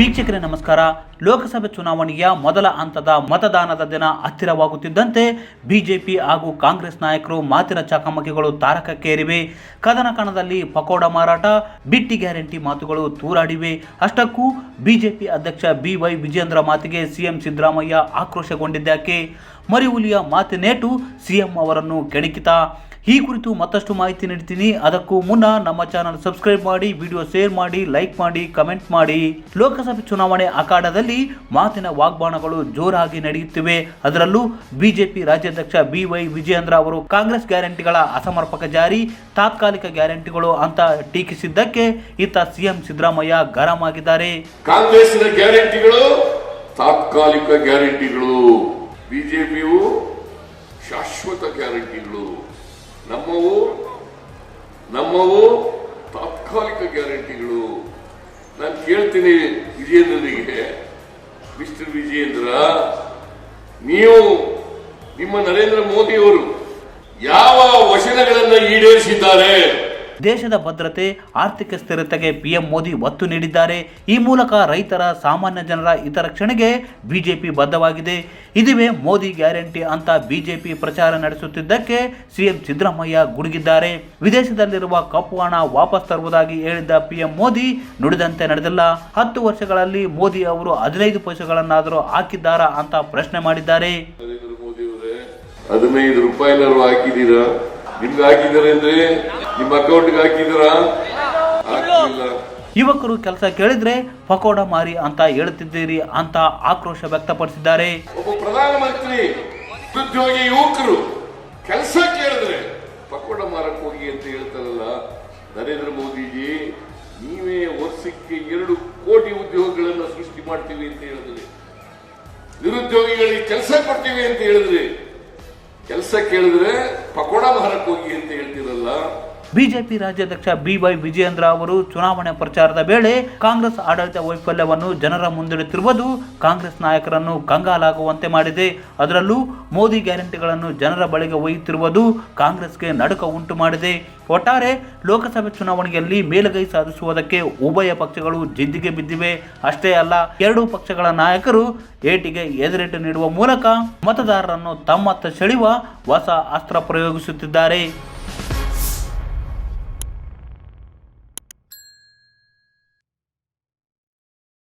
ವೀಕ್ಷಕರೇ, ನಮಸ್ಕಾರ. ಲೋಕಸಭೆ ಚುನಾವಣೆಯ ಮೊದಲ ಹಂತದ ಮತದಾನದ ದಿನ ಹತ್ತಿರವಾಗುತ್ತಿದ್ದಂತೆ ಬಿಜೆಪಿ ಹಾಗೂ ಕಾಂಗ್ರೆಸ್ ನಾಯಕರು ಮಾತಿನ ಚಕಮಕಿಗಳು ತಾರಕಕ್ಕೇರಿವೆ. ಕದನ ಕಣದಲ್ಲಿ ಪಕೋಡ ಮಾರಾಟ, ಬಿಟ್ಟಿ ಗ್ಯಾರಂಟಿ ಮಾತುಗಳು ತೂರಾಡಿವೆ. ಅಷ್ಟಕ್ಕೂ ಬಿಜೆಪಿ ಅಧ್ಯಕ್ಷ ಬಿ ವೈ ವಿಜೇಂದ್ರ ಮಾತಿಗೆ ಸಿಎಂ ಸಿದ್ದರಾಮಯ್ಯ ಆಕ್ರೋಶಗೊಂಡಿದ್ದಾಕೆ? ಮರಿಹುಲಿಯ ಮಾತಿನೇಟು ಸಿಎಂ ಅವರನ್ನು ಕೆಣಕಿತ ಈ ಕುರಿತು ಮತ್ತಷ್ಟು ಮಾಹಿತಿ ನೀಡ್ತೀನಿ. ಅದಕ್ಕೂ ಮುನ್ನ ನಮ್ಮ ಚಾನಲ್ ಸಬ್ಸ್ಕ್ರೈಬ್ ಮಾಡಿ, ವಿಡಿಯೋ ಶೇರ್ ಮಾಡಿ, ಲೈಕ್ ಮಾಡಿ, ಕಮೆಂಟ್ ಮಾಡಿ. ಲೋಕಸಭೆ ಚುನಾವಣೆ ಅಖಾಡದಲ್ಲಿ ಮಾತಿನ ವಾಗ್ಬಾಣಗಳು ಜೋರಾಗಿ ನಡೆಯುತ್ತಿವೆ. ಅದರಲ್ಲೂ ಬಿಜೆಪಿ ರಾಜ್ಯಾಧ್ಯಕ್ಷ ಬಿ ವೈ ವಿಜಯೇಂದ್ರ ಅವರು ಕಾಂಗ್ರೆಸ್ ಗ್ಯಾರಂಟಿಗಳ ಅಸಮರ್ಪಕ ಜಾರಿ, ತಾತ್ಕಾಲಿಕ ಗ್ಯಾರಂಟಿಗಳು ಅಂತ ಟೀಕಿಸಿದ್ದಕ್ಕೆ ಇತ್ತ ಸಿಎಂ ಸಿದ್ದರಾಮಯ್ಯ ಗರಂ ಆಗಿದ್ದಾರೆ ಗ್ಯಾರಂಟಿಗಳು, ತಾತ್ಕಾಲಿಕ ಗ್ಯಾರಂಟಿಗಳು. ಬಿಜೆಪಿಯು ಶಾಶ್ವತ ಗ್ಯಾರಂಟಿಗಳು. ನಮ್ಮವು ನಮ್ಮವು ತಾತ್ಕಾಲಿಕ ಗ್ಯಾರಂಟಿಗಳು. ನಾನು ಕೇಳ್ತೀನಿ ವಿಜಯೇಂದ್ರನಿಗೆ. ಮಿಸ್ಟರ್ ವಿಜೇಂದ್ರ ನೀವು ನಿಮ್ಮ ನರೇಂದ್ರ ಮೋದಿಯವರು ಯಾವ ವಚನಗಳನ್ನು ಈಡೇರಿಸಿದ್ದಾರೆ? ದೇಶದ ಭದ್ರತೆ, ಆರ್ಥಿಕ ಸ್ಥಿರತೆಗೆ ಪಿಎಂ ಮೋದಿ ಒತ್ತು ನೀಡಿದ್ದಾರೆ. ಈ ಮೂಲಕ ರೈತರ, ಸಾಮಾನ್ಯ ಜನರ ಹಿತರಕ್ಷಣೆಗೆ ಬಿಜೆಪಿ ಬದ್ಧವಾಗಿದೆ. ಇದುವೇ ಮೋದಿ ಗ್ಯಾರಂಟಿ ಅಂತ ಬಿಜೆಪಿ ಪ್ರಚಾರ ನಡೆಸುತ್ತಿದ್ದಕ್ಕೆ ಸಿಎಂ ಸಿದ್ದರಾಮಯ್ಯ ಗುಡುಗಿದ್ದಾರೆ. ವಿದೇಶದಲ್ಲಿರುವ ಕಪ್ಪು ಹಣ ವಾಪಸ್ ತರುವುದಾಗಿ ಹೇಳಿದ್ದ ಪಿಎಂ ಮೋದಿ, ನುಡಿದಂತೆ ನಡೆದಿಲ್ಲ. ಹತ್ತು ವರ್ಷಗಳಲ್ಲಿ ಮೋದಿ ಅವರು ಹದಿನೈದು ಪೈಸೆಗಳನ್ನಾದರೂ ಹಾಕಿದ್ದಾರಾ ಅಂತ ಪ್ರಶ್ನೆ ಮಾಡಿದ್ದಾರೆ. ಹದಿನೈದು ರೂಪಾಯಿ ಹಾಕಿದ್ದೀರಾ? ನಿಮ್ಗೆ ಹಾಕಿದ್ದಾರೆ ಅಂದ್ರೆ? ನಿಮ್ಮ ಅಕೌಂಟ್ಗೆ ಯುವಕರು ಕೆಲಸ ಕೇಳಿದ್ರೆ ಪಕೋಡ ಮಾರಿ ಅಂತ ಹೇಳುತ್ತಿದ್ದೀರಿ ಅಂತ ಆಕ್ರೋಶ ವ್ಯಕ್ತಪಡಿಸಿದ್ದಾರೆ. ಒಬ್ಬ ಪ್ರಧಾನಮಂತ್ರಿ ನಿರುದ್ಯೋಗಿ ಯುವಕರು ಕೆಲಸ ಕೇಳಿದ್ರೆ ಪಕೋಡ ಮಾರಕ್ಕೆ ಹೋಗಿ ಅಂತ ಹೇಳ್ತಾರಲ್ಲ ನರೇಂದ್ರ ಮೋದಿಜಿ ನೀವೇ ವರ್ಷಕ್ಕೆ ಎರಡು ಕೋಟಿ ಉದ್ಯೋಗಗಳನ್ನು ಸೃಷ್ಟಿ ಮಾಡ್ತೀವಿ ಅಂತ ಹೇಳಿದ್ರಿ. ನಿರುದ್ಯೋಗಿಗಳಿಗೆ ಕೆಲಸ ಕೊಡ್ತೀವಿ ಅಂತ ಹೇಳಿದ್ರಿ. ಕೆಲಸ ಕೇಳಿದ್ರೆ ಪಕೋಡ ಮಾರಕ್ಕೆ ಹೋಗಿ ಅಂತ ಹೇಳ್ತೀರಲ್ಲ ಬಿಜೆಪಿ ರಾಜ್ಯಾಧ್ಯಕ್ಷ ಬಿ ವೈ ವಿಜಯೇಂದ್ರ ಅವರು ಚುನಾವಣೆ ಪ್ರಚಾರದ ವೇಳೆ ಕಾಂಗ್ರೆಸ್ ಆಡಳಿತ ವೈಫಲ್ಯವನ್ನು ಜನರ ಮುಂದಿಡುತ್ತಿರುವುದು ಕಾಂಗ್ರೆಸ್ ನಾಯಕರನ್ನು ಕಂಗಾಲಾಗುವಂತೆ ಮಾಡಿದೆ. ಅದರಲ್ಲೂ ಮೋದಿ ಗ್ಯಾರಂಟಿಗಳನ್ನು ಜನರ ಬಳಿಗೆ ಒಯ್ಯುತ್ತಿರುವುದು ಕಾಂಗ್ರೆಸ್ಗೆ ನಡುಕ ಉಂಟು ಮಾಡಿದೆ. ಒಟ್ಟಾರೆ ಲೋಕಸಭೆ ಚುನಾವಣೆಯಲ್ಲಿ ಮೇಲುಗೈ ಸಾಧಿಸುವುದಕ್ಕೆ ಉಭಯ ಪಕ್ಷಗಳು ಜಿದ್ದಿಗೆ ಬಿದ್ದಿವೆ. ಅಷ್ಟೇ ಅಲ್ಲ, ಎರಡೂ ಪಕ್ಷಗಳ ನಾಯಕರು ಏಟಿಗೆ ಎದುರೇಟು ನೀಡುವ ಮೂಲಕ ಮತದಾರರನ್ನು ತಮ್ಮತ್ತ ಸೆಳೆಯುವ ಹೊಸ ಅಸ್ತ್ರ ಪ್ರಯೋಗಿಸುತ್ತಿದ್ದಾರೆ.